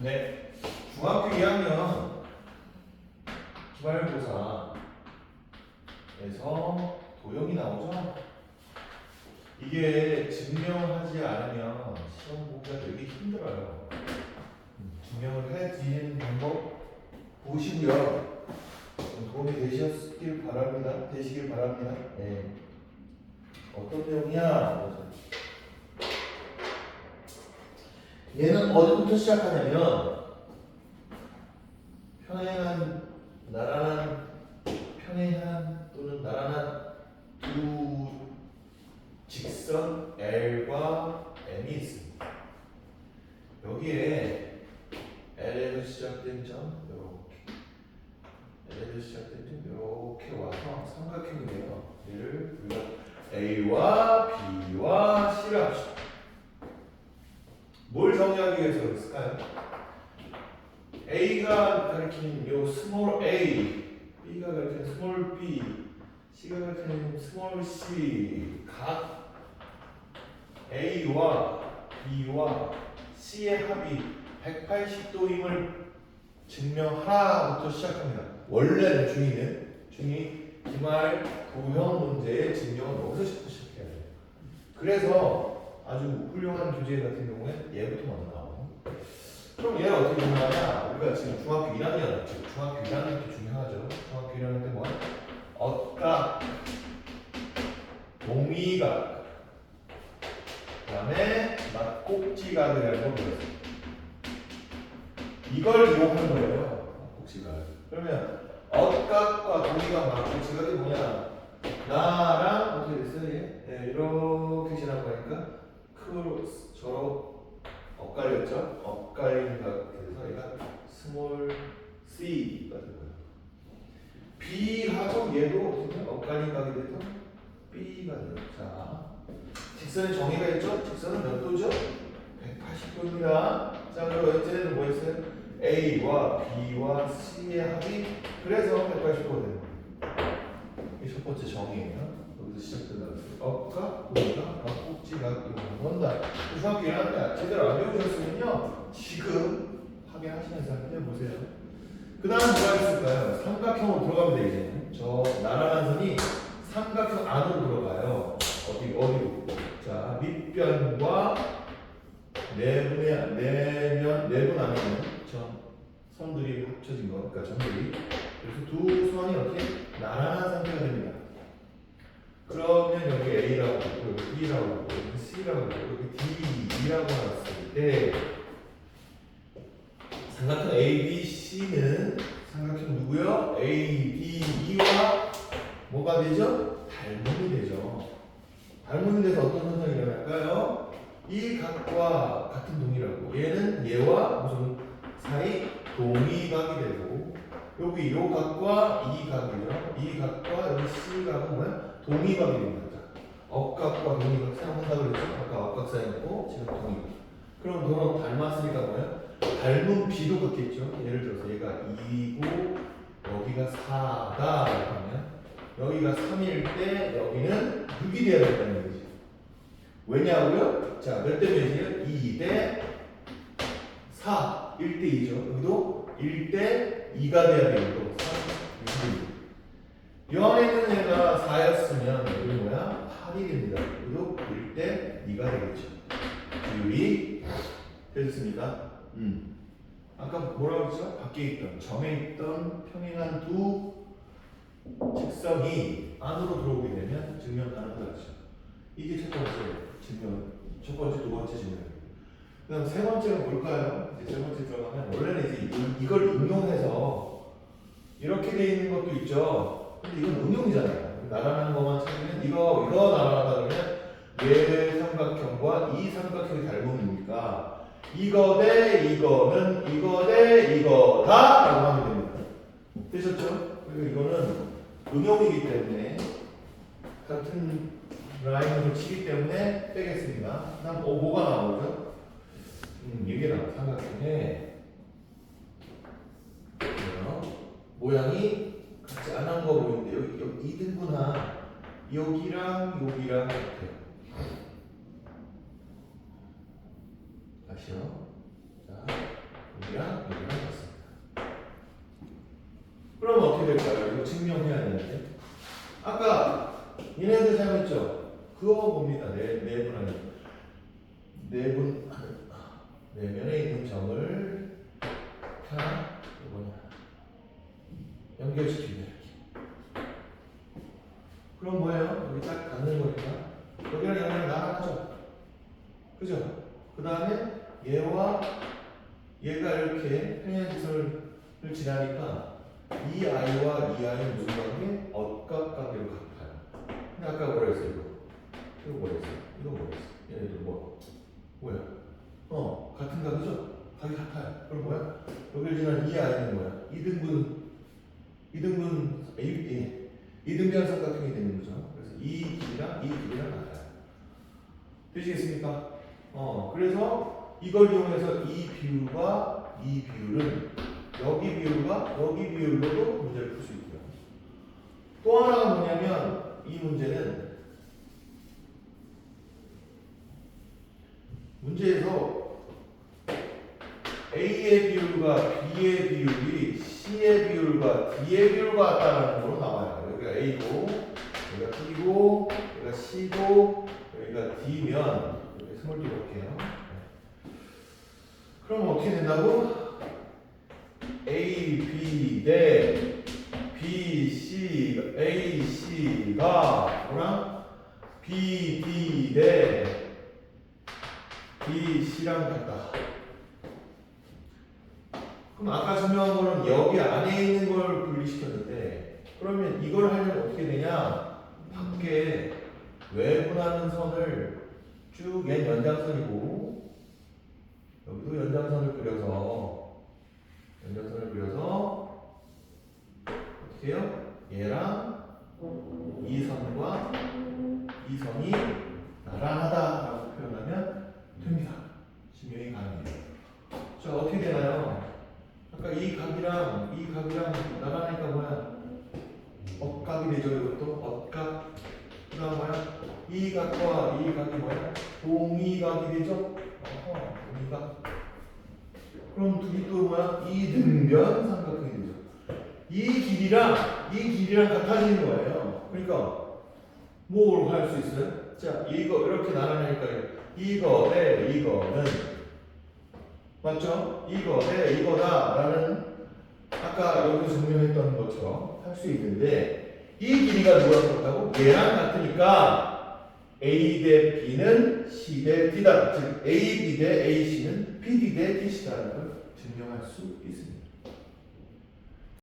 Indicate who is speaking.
Speaker 1: 네. 중학교 2학년 기말고사에서 도형이 나오죠? 이게 증명하지 않으면 시험 보기가 되게 힘들어요. 음, 증명을 해드리는 방법 보시고요. 좀 도움이 되셨길 바랍니다. 되시길 바랍니다. 네. 어떤 내용이야? 얘는 어디부터 시작하냐면 평행한 나란한 평행한 또는 나란한 두 직선 L과 M이 있습니다. 여기에 L에서 시작된 점 이렇게 L에서 시작된 점 이렇게 와서 삼각형이에요. 얘를 우리가 A와 B와 C를 합시다. 뭘 정의하기 위해서 그랬을까요? A가 가리키는 요 a, B가 가리키는 스몰 b, C가 가리키는 스몰 c 각 A와 B와 C의 합이 180도임을 증명하라부터 시작합니다. 원래는 중위는 중위 기말 도형 문제의 증명은 여기서 시작해야 돼요. 그래서 아주 훌륭한 교재 같은 경우에 얘부터 먼저 나오고 그럼 얘를 어떻게 증명하냐? 우리가 지금 중학교 1학년 지금 중학교 1학년 때 중요하죠. 중학교 1학년 때 뭐? 억각 동의각 그 다음에 막꼭지각이라는 걸 배웠어요. 이걸 이용하는 거예요. 막꼭지각. 그러면 억각과 동의각 막꼭지각이 뭐냐? 나랑 어떻게 됐어요 얘? 예, 이렇게 지나고 하니까 크로스 저로 엇갈렸죠? 엇갈린 각에서 얘가 스몰 c가 되고요. b하고 얘도 어떻게 엇갈린 각이 돼서 b가 돼요. 자, 직선의 정의가 있죠? 직선은 몇 도죠? 180도입니다. 자, 그럼 이제는 뭐 있어요? a와 b와 c의 합이 그래서 180도가 됩니다. 이게 첫 번째 정의예요. 여기서 시작된다 그랬어요. 억각, 동각, 막꼭지각 이용을 한다. 중학교 1학년 때 제대로 안 배우셨으면요. 지금 확인하시면서 한번 해보세요. 그 다음 뭐가 있을까요? 삼각형으로 들어가면 돼 이제. 저 나란한 선이 삼각형 안으로 들어가요. 어디 어디로? 자 밑변과 내분의 내면 내분 안에 있는 저 선들이 합쳐진 거, 그러니까 점들이. 그래서 두 선이 어떻게 나란한 상태가 됩니다. 그러면 여기 A라고 있고 여기 B라고 있고 여기 C라고 있고 여기 D, E라고 나왔을 때 삼각형 A, B, C는 삼각형 누구요? A, B, E와 뭐가 되죠? 닮음이 되죠. 닮음이 돼서 어떤 현상이 일어날까요? 이 각과 같은 동이라고 얘는 얘와 무슨 사이 동의각이 되고 여기 요 각과 이 각이요 이 각과 여기 C 각은 뭐야? 동의각이 됩니다. 억각과 동의각 사용한다고 그랬죠? 아까 억각 사용했고 지금 동의. 그럼 너랑 닮았으니까 뭐야? 닮은 비도 같겠죠? 예를 들어서 얘가 2고 여기가 4다 하면 여기가 3일 때 여기는 6이 돼야 된다는 얘기죠. 왜냐고요? 자, 몇 대 몇이에요? 2 대 4. 1대 2죠. 여기도 1대 2가 돼야 되고 3, 6, 6. 요한에 있는 얘가 4였으면 여기 뭐야? 8이 됩니다. 그리고 1대 2가 되겠죠. 비율이 됐습니다. 음. 아까 뭐라고 했죠? 밖에 있던, 점에 있던 평행한 두 직선이 안으로 들어오게 되면 증명 가능하다죠. 이게 첫 번째 증명, 첫 번째, 두 번째 증명. 그럼 세 번째는 뭘까요? 이제 세 번째 들어가면 원래는 이제 이걸 응용해서 이렇게 돼 있는 것도 있죠. 근데 이건 응용이잖아요. 나란한 것만 찾으면 이거 이거 나란하다 그러면 얘 삼각형과 이 삼각형이 닮음이니까 이거 대 이거는 이거 대 이거다 라고 하면 됩니다. 되셨죠? 그리고 이거는 응용이기 때문에 같은 라인으로 치기 때문에 빼겠습니다. 그다음 어, 뭐가 나오죠? 음, 이게 나와 그래요. 모양이 같이 안 한 거 보이는데 여기, 여기 이등분한 여기랑 여기랑 이렇게 아시죠? 자 여기랑 여기랑 같습니다 그럼 어떻게 될까요? 이거 증명해야 되는데 아까 얘네들 잘했죠? 그어봅니다 네분 네 안에 네분네 아, 면에 있는 점을 다 이렇게. 그럼 뭐예요? 여기 딱 닿는 거니까. 여기랑 여기랑 나가죠. 그죠? 그 다음에 얘와 얘가 이렇게 평행지선을 지나니까 이 아이와 이 아이는 무슨 관계? 억각관계로 같아요. 근데 아까 뭐라 했어요? 이거? 이거 뭐라 했어요? 이거 뭐라 했어요? 얘네들 뭐? 뭐야? 어, 같은 각이죠? 각이 같아요. 그럼 뭐야? 여기를 지난 이 아이는 뭐야? 이등분, 이등분, A, 이등변 삼각형이 되는 거죠. 그래서 이 길이랑 이 길이랑 같아요. 되시겠습니까? 어, 그래서 이걸 이용해서 이 비율과 이 비율은 여기 비율과 여기 비율로도 문제를 풀 수 있고요. 또 하나가 뭐냐면 이 문제는 문제에서 A의 비율과 B의 비율이 비율과 D의 비율과 같다는 거로 나와요. 여기가 A고, 여기가 B고, 여기가 C고, 여기가 D면 여기 스몰 D 볼게요. 그럼 어떻게 된다고? A, B 대 B, C, A, C가 뭐랑 B, D 대 B, C랑 같다. 그럼 아까 설명한 거는 여기 안에 있는 걸 분리시켰는데 그러면 이걸 하려면 어떻게 되냐? 밖에 외분하는 선을 쭉옛 연장선이고 여기도 연장선을 그려서 연장선을 그려서 어떻게 해요? 얘랑 이 선과 이 선이 나란하다라고 표현하면 됩니다. 증명이 가능해요. 자 어떻게 되나요? 아까 이 각이랑 이 각이랑 나란하니까 뭐야? 억각이 되죠 이것도 억각 그다음 뭐야? 이 각과 이 각이 뭐야? 동이각이 되죠? 어허 동이각 그럼 둘이 또 뭐야? 이등변 삼각형이 되죠 이 길이랑 이 길이랑 같아지는 거예요 그러니까 뭘할수 있어요? 자 이거 이렇게 나눠내니까 이거 대 이거는 맞죠? 이거 대 이거다 라는 아까 여기서 증명했던 것처럼 할 수 있는데 이 길이가 누가 같다고? 얘랑 같으니까 A 대 B는 C 대 D다. 즉 A, B 대 A, C는 B, D 대 D, C다라는 걸 증명할 수 있습니다.